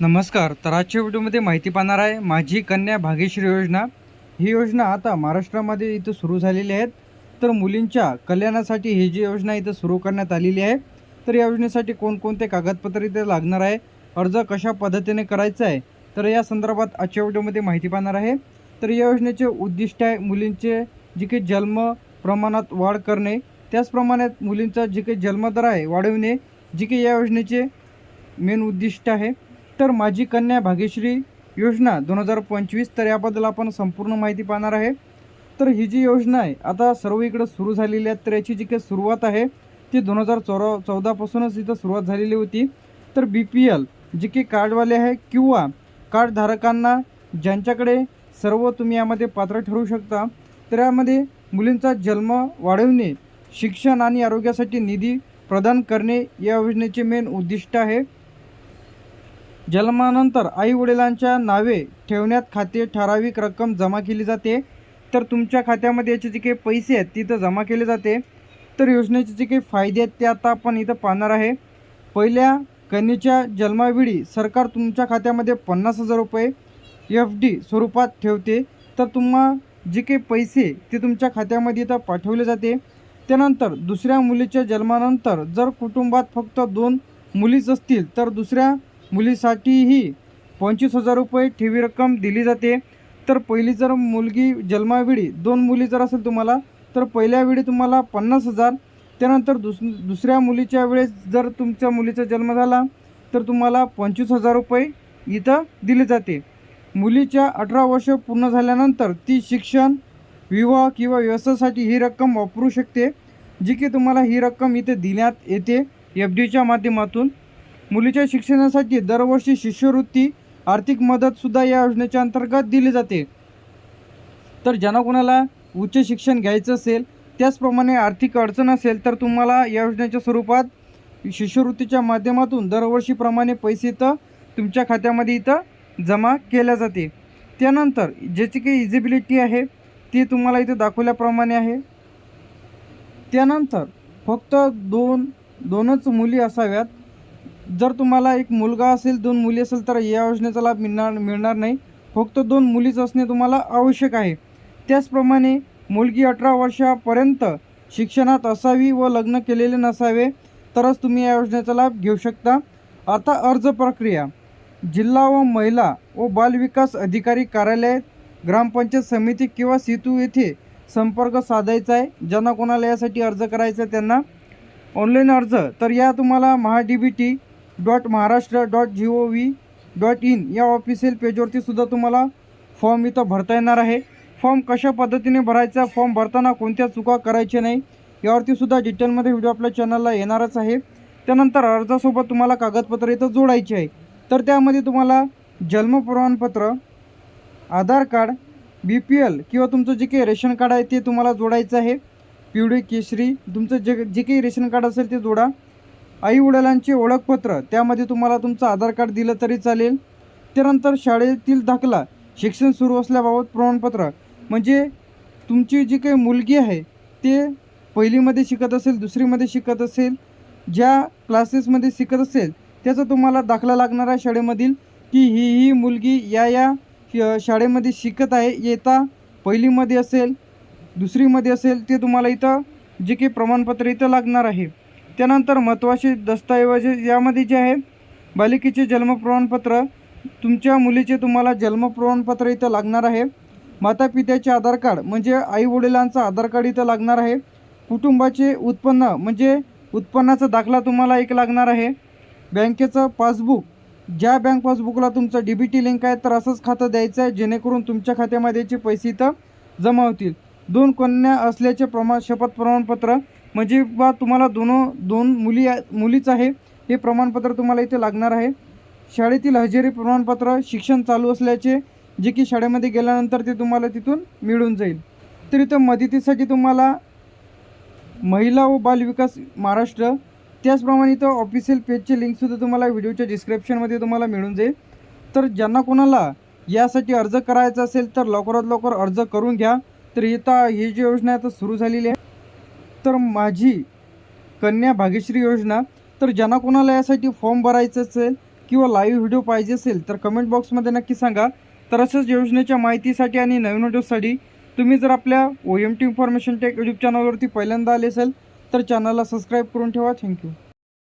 नमस्कार तर आजच्या व्हिडिओमध्ये माहिती पाहणार आहे माझी कन्या भाग्यश्री योजना. ही योजना आता महाराष्ट्रामध्ये इथं सुरू झालेली आहे. तर मुलींच्या कल्याणासाठी ही जी योजना इथं सुरू करण्यात आलेली आहे तर या योजनेसाठी कोणकोणते कागदपत्र इथे लागणार आहे अर्ज कशा पद्धतीने करायचा आहे तर या संदर्भात आजच्या व्हिडिओमध्ये माहिती पाहणार आहे. तर या योजनेचे उद्दिष्ट आहे मुलींचे जे काही जन्म प्रमाणात वाढ करणे त्याचप्रमाणे मुलींचा जे काही जन्मदर आहे वाढविणे जे काही या योजनेचे मेन उद्दिष्ट आहे. तर माझी कन्या भाग्यश्री योजना दोन हजार पंचवीस तर याबद्दल आपण संपूर्ण माहिती पाहणार आहे. तर ही जी योजना आहे आता सर्व इकडं सुरू झालेली आहे तर याची जी काही सुरुवात आहे ती दोन हजार चौरा चौदापासूनच इथं सुरुवात झालेली होती. तर बी पी एल जे काही कार्डवाले आहे किंवा कार्डधारकांना ज्यांच्याकडे सर्व तुम्ही यामध्ये पात्र ठरू शकता तर यामध्ये मुलींचा जन्म वाढवणे शिक्षण आणि आरोग्यासाठी निधी प्रदान करणे या योजनेचे मेन उद्दिष्ट आहे. जन्मानंतर आई वडिलांच्या नावे ठेवण्यात खाते ठराविक रक्कम जमा केली जाते. तर तुमच्या खात्यामध्ये याचे जे काही पैसे आहेत तिथं जमा केले जाते. तर योजनेचे जे काही फायदे आहेत ते आता आपण इथं पाहणार आहे. पहिल्या कन्येच्या जन्मावेळी सरकार तुमच्या खात्यामध्ये पन्नास हजार रुपये एफ डी स्वरूपात ठेवते. तर तुम्हा जे काही पैसे ते तुमच्या खात्यामध्ये इथं पाठवले जाते. त्यानंतर दुसऱ्या मुलीच्या जन्मानंतर जर कुटुंबात फक्त दोन मुलीच असतील तर दुसऱ्या मुलीसाठीही पंचवीस हजार रुपये ठेवी रक्कम दिली जाते. तर पहिली जर मुलगी जन्मावेळी दोन मुली जर असेल तुम्हाला तर पहिल्या वेळी तुम्हाला पन्नास हजार. त्यानंतर दुस दुसऱ्या मुलीच्या वेळेस जर तुमच्या मुलीचा जन्म झाला तर तुम्हाला पंचवीस हजार रुपये इथं दिले जाते. मुलीच्या अठरा वर्ष पूर्ण झाल्यानंतर ती शिक्षण विवाह किंवा व्यवसायासाठी ही रक्कम वापरू शकते जी की तुम्हाला ही रक्कम इथे देण्यात येते एफ डीच्या माध्यमातून. मुलीच्या शिक्षणासाठी दरवर्षी शिष्यवृत्ती आर्थिक मदतसुद्धा या योजनेच्या अंतर्गत दिली जाते. तर ज्यांना कोणाला उच्च शिक्षण घ्यायचं असेल त्याचप्रमाणे आर्थिक अडचण असेल तर तुम्हाला या योजनेच्या स्वरूपात शिष्यवृत्तीच्या माध्यमातून दरवर्षीप्रमाणे पैसे इथं तुमच्या खात्यामध्ये इथं जमा केल्या जाते. त्यानंतर ज्याची काही इजिबिलिटी आहे ती तुम्हाला इथं दाखवल्याप्रमाणे आहे. त्यानंतर फक्त दोन दोनच मुली असाव्यात. जर तुम्हाला एक मुलगा असेल दोन मुली असेल तर या योजनेचा लाभ मिळणार मिळणार नाही. फक्त दोन मुलीच असणे तुम्हाला आवश्यक आहे. त्याचप्रमाणे मुलगी अठरा वर्षापर्यंत शिक्षणात असावी व लग्न केलेले नसावे तरच तुम्ही या योजनेचा लाभ घेऊ शकता. आता अर्ज प्रक्रिया. जिल्हा व महिला व बालविकास अधिकारी कार्यालय ग्रामपंचायत समिती किंवा सेतू येथे संपर्क साधायचा आहे. ज्यांना कोणाला यासाठी अर्ज करायचा आहे त्यांना. ऑनलाईन अर्ज. तर या तुम्हाला Maha D B T dot Maharashtra dot G O V dot in या ऑफिशियल पेजवरती सुद्धा तुम्हाला फॉर्म इथं भरता येणार आहे. फॉर्म कशा पद्धतीने भरायचा फॉर्म भरताना कोणत्या चुका करायच्या नाही यावरती सुद्धा डिटेलमध्ये व्हिडिओ आपल्या चॅनलला येणारच आहे. त्यानंतर अर्जासोबत तुम्हाला कागदपत्र इथं जोडायचे आहे. तर त्यामध्ये तुम्हाला जन्म प्रमाणपत्र Aadhaar card B P L किंवा तुमचं जे काही रेशन कार्ड आहे ते तुम्हाला जोडायचं आहे. पिवळी केशरी तुमचं जे जे काही रेशन कार्ड असेल ते जोडा. आई वडिलांचे ओळखपत्र त्यामध्ये तुम्हाला तुमचं आधार कार्ड दिलं तरी चालेल. त्यानंतर शाळेतील दाखला शिक्षण सुरू असल्याबाबत प्रमाणपत्र. म्हणजे तुमची जी काही मुलगी आहे ते पहिलीमध्ये शिकत असेल दुसरीमध्ये शिकत असेल ज्या क्लासेसमध्ये शिकत असेल त्याचा तुम्हाला दाखला लागणार आहे शाळेमधील की ही ही मुलगी या या श- शाळेमध्ये शिकत आहे येता पहिलीमध्ये असेल दुसरीमध्ये असेल ते तुम्हाला इथं जे काही प्रमाणपत्र इथं लागणार आहे. त्यानंतर महत्त्वाचे दस्तऐवज यामध्ये जे आहे बालिकेचे जन्म प्रमाणपत्र तुमच्या मुलीचे तुम्हाला जन्म प्रमाणपत्र इथं लागणार आहे. माता पित्याचे आधार कार्ड म्हणजे आई वडिलांचं आधार कार्ड इथं लागणार आहे. कुटुंबाचे उत्पन्न म्हणजे उत्पन्नाचा दाखला तुम्हाला एक लागणार आहे. बँकेचं पासबुक ज्या बँक पासबुकला तुमचं डी बी टी लिंक आहे तर असंच खातं द्यायचं आहे जेणेकरून तुमच्या खात्यामध्ये जे पैसे इथं जमा होतील. दोन कन्या असल्याचे प्रमाण शपथ प्रमाणपत्र म्हणजे बा तुम्हाला दोन दोन मुली आहे- मुलीच आहे. हे प्रमाणपत्र तुम्हाला इथे लागणार आहे. शाळेतील हजेरी प्रमाणपत्र शिक्षण चालू असल्याचे जे की शाळेमध्ये गेल्यानंतर ते तुम्हाला तिथून मिळून जाईल. तर इथं मदतीसाठी तुम्हाला महिला व बालविकास महाराष्ट्र त्याचप्रमाणे इथं ऑफिशियल पेजचे लिंकसुद्धा तुम्हाला व्हिडिओच्या डिस्क्रिप्शनमध्ये तुम्हाला मिळून जाईल. तर ज्यांना कोणाला यासाठी अर्ज करायचा असेल तर लवकरात लवकर अर्ज करून घ्या. तर इथं ही जी योजना आता सुरू झालेली आहे. तर माझी कन्या भाग्यश्री योजना तर ज्यांना कोणाला यासाठी फॉर्म भरायचं असेल किंवा लाईव्ह व्हिडिओ पाहिजे असेल तर कमेंट बॉक्समध्ये नक्की सांगा. तर अशाच योजनेच्या माहितीसाठी आणि नवीन व्हिडिओसाठी तुम्ही जर आपल्या O M T information tech YouTube चॅनलवरती पहिल्यांदा आले असेल तर चॅनलला सबस्क्राईब करून ठेवा. थँक्यू